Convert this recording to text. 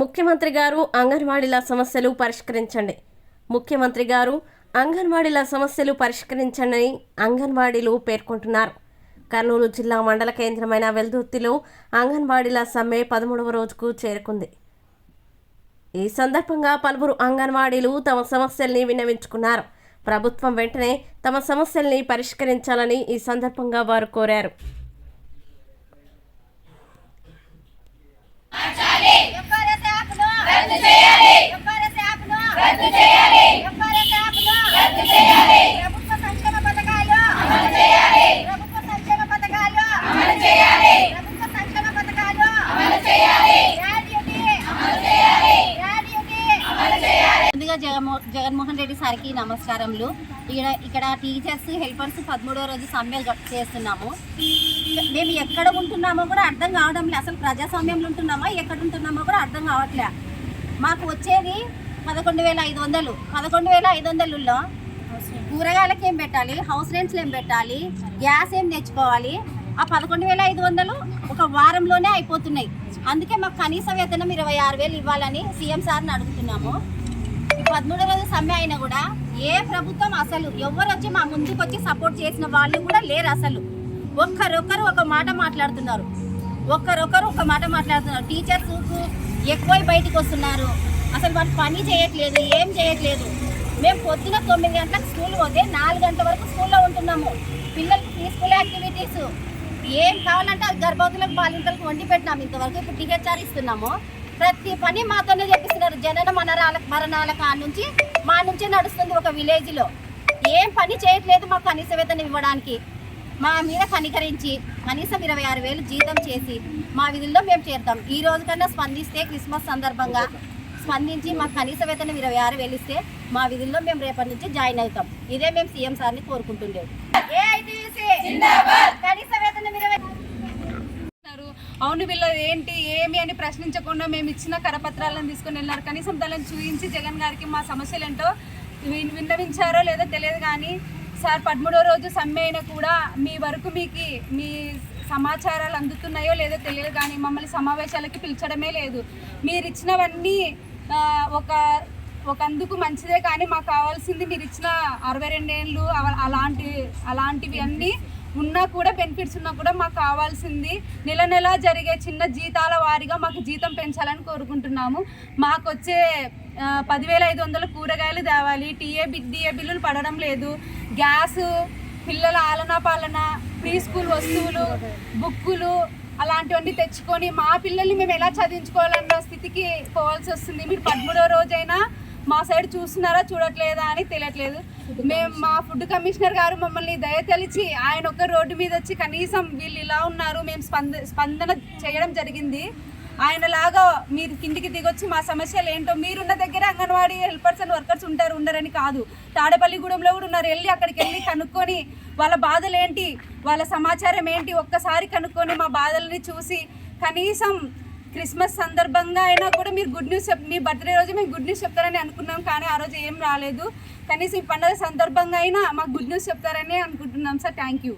ముఖ్యమంత్రి గారు అంగన్వాడీల సమస్యలు పరిష్కరించండి. ముఖ్యమంత్రి గారు అంగన్వాడీల సమస్యలు పరిష్కరించండి అంగన్వాడీలు పేర్కొంటున్నారు. కర్నూలు జిల్లా మండల కేంద్రమైన వెల్దుర్తిలో అంగన్వాడీల సమ్మె పదమూడవ రోజుకు చేరుకుంది. ఈ సందర్భంగా పలువురు అంగన్వాడీలు తమ సమస్యల్ని విన్నవించుకున్నారు. ప్రభుత్వం వెంటనే తమ సమస్యల్ని పరిష్కరించాలని ఈ సందర్భంగా వారు కోరారు. జగన్మో జగన్మోహన్ రెడ్డి సార్కి నమస్కారములు. ఇక్కడ ఇక్కడ టీచర్స్ హెల్పర్స్ పదమూడో రోజు సమ్మె గ- చేస్తున్నాము. మేము ఎక్కడ ఉంటున్నామో కూడా అర్థం కావడం లేదు అసలు ప్రజాస్వామ్యంలో ఉంటున్నామా ఎక్కడ ఉంటున్నామో కూడా అర్థం కావట్లే. మాకు వచ్చేది పదకొండు వేల ఐదు వందలు. పదకొండు వేల ఐదు వందలలో కూరగాయలకి ఏం పెట్టాలి? హౌస్ రెంట్స్లు ఏం పెట్టాలి? గ్యాస్ ఏం తెచ్చుకోవాలి? ఆ పదకొండు వేల ఐదు వందలు ఒక వారంలోనే అయిపోతున్నాయి. అందుకే మాకు కనీస వేతనం ఇరవై ఆరు వేలు ఇవ్వాలని సీఎం సార్ని అడుగుతున్నాము. పదమూడు రోజుల రోజు సమ్మె అయినా కూడా ఏ ప్రభుత్వం అసలు ఎవరు వచ్చి మా ముందుకు వచ్చి సపోర్ట్ చేసిన వాళ్ళు కూడా లేరు అసలు. ఒక్కరొక్కరు ఒక మాట మాట్లాడుతున్నారు. ఒక్కరొక్కరు ఒక మాట మాట్లాడుతున్నారు. టీచర్స్ ఎక్కువై బయటికి వస్తున్నారు. అసలు వాళ్ళు పని చేయట్లేదు ఏం చేయట్లేదు. మేము పొద్దున తొమ్మిది గంటలకు స్కూల్ పోతే నాలుగు గంటల వరకు స్కూల్లో ఉంటున్నాము. పిల్లలకి పీస్ఫుల్ యాక్టివిటీస్ ఏం కావాలంటే అది గర్భవతులకు బాలింతలకు వండి పెట్టినాము ఇంతవరకు. ఇప్పుడు టీహెచ్ఆర్ ఇస్తున్నాము ప్రతి పని మాతోనే చేపిస్తున్నారు. జనన మరణాల మరణాల కాడ నుంచి మా నుంచే నడుస్తుంది ఒక విలేజ్లో ఏం పని చేయట్లేదు మాకు కనీస వేతనం ఇవ్వడానికి. మా మీద కనికరించి కనీసం ఇరవై ఆరు వేలు జీతం చేసి మా విధుల్లో మేము చేరుతాం. ఈ రోజు కన్నా స్పందిస్తే క్రిస్మస్ సందర్భంగా స్పందించి మాకు కనీస వేతనం ఇరవై ఆరు వేలు ఇస్తే మా విధుల్లో మేము రేపటి నుంచి జాయిన్ అవుతాం. ఇదే మేము సీఎం సార్ని కోరుకుంటుండేది. జిందాబాద్! కనీస వేతనం ఇరవై చేస్తున్నారు. అవును వీళ్ళు ఏంటి ఏమి అని ప్రశ్నించకుండా మేము ఇచ్చిన కరపత్రాలను తీసుకొని వెళ్ళినారు. కనీసం దానిని చూపించి జగన్ గారికి మా సమస్యలు ఏంటో విన్- విన్నవించారో లేదో తెలియదు కానీ సార్ పదమూడో రోజు సమ్మె అయినా కూడా మీ వరకు మీకు మీ సమాచారాలు అందుతున్నాయో లేదో తెలియదు కానీ మమ్మల్ని సమావేశాలకి పిలిచడమే లేదు. మీరు ఇచ్చినవన్నీ ఒక ఒక అందుకు మంచిదే కానీ మాకు కావాల్సింది మీరు ఇచ్చిన అరవై రెండేళ్ళు అవ- అలాంటి అలాంటివి అన్నీ ఉన్నా కూడా బెనిఫిట్స్ ఉన్నా కూడా మాకు కావాల్సింది నెల నెల జరిగే చిన్న జీతాల వారీగా మాకు జీతం పెంచాలని కోరుకుంటున్నాము. మాకు వచ్చే పదివేల ఐదు వందల కూరగాయలు తేవాలి. టీఏ డిఏ బిల్లులు పడడం లేదు. గ్యాస్ పిల్లల ఆలన పాలన ప్రీ స్కూల్ వస్తువులు బుక్కులు అలాంటివన్నీ తెచ్చుకొని మా పిల్లల్ని మేము ఎలా చదివించుకోవాలన్న స్థితికి పోవాల్సి వస్తుంది. మీరు పదమూడో రోజైనా మా సైడ్ చూస్తున్నారా చూడట్లేదా అని తెలియట్లేదు. మేము మా ఫుడ్ కమిషనర్ గారు మమ్మల్ని దయతలిచి ఆయన ఒక రోడ్డు మీద వచ్చి కనీసం వీళ్ళు ఇలా ఉన్నారు మేము స్పంద స్పందన చేయడం జరిగింది. ఆయన లాగా మీరు కిందికి దిగొచ్చి మా సమస్యలు ఏంటో మీరున్న దగ్గర అంగన్వాడీ హెల్పర్స్ అండ్ వర్కర్స్ ఉంటారు ఉండరని కాదు. తాడపల్లిగూడెంలో కూడా ఉన్నారు వెళ్ళి అక్కడికి వెళ్ళి కనుక్కొని వాళ్ళ బాధలు ఏంటి వాళ్ళ సమాచారం ఏంటి ఒక్కసారి కనుక్కొని మా బాధల్ని చూసి కనీసం క్రిస్మస్ సందర్భంగా అయినా కూడా మీరు గుడ్ న్యూస్ చెప్ మీ బర్త్డే రోజు మేము గుడ్ న్యూస్ చెప్తారని అనుకున్నాం కానీ ఆ రోజు ఏం రాలేదు. కనీసం ఈ పండుగ సందర్భంగా అయినా మాకు గుడ్ న్యూస్ చెప్తారని అనుకుంటున్నాం సార్. Thank you.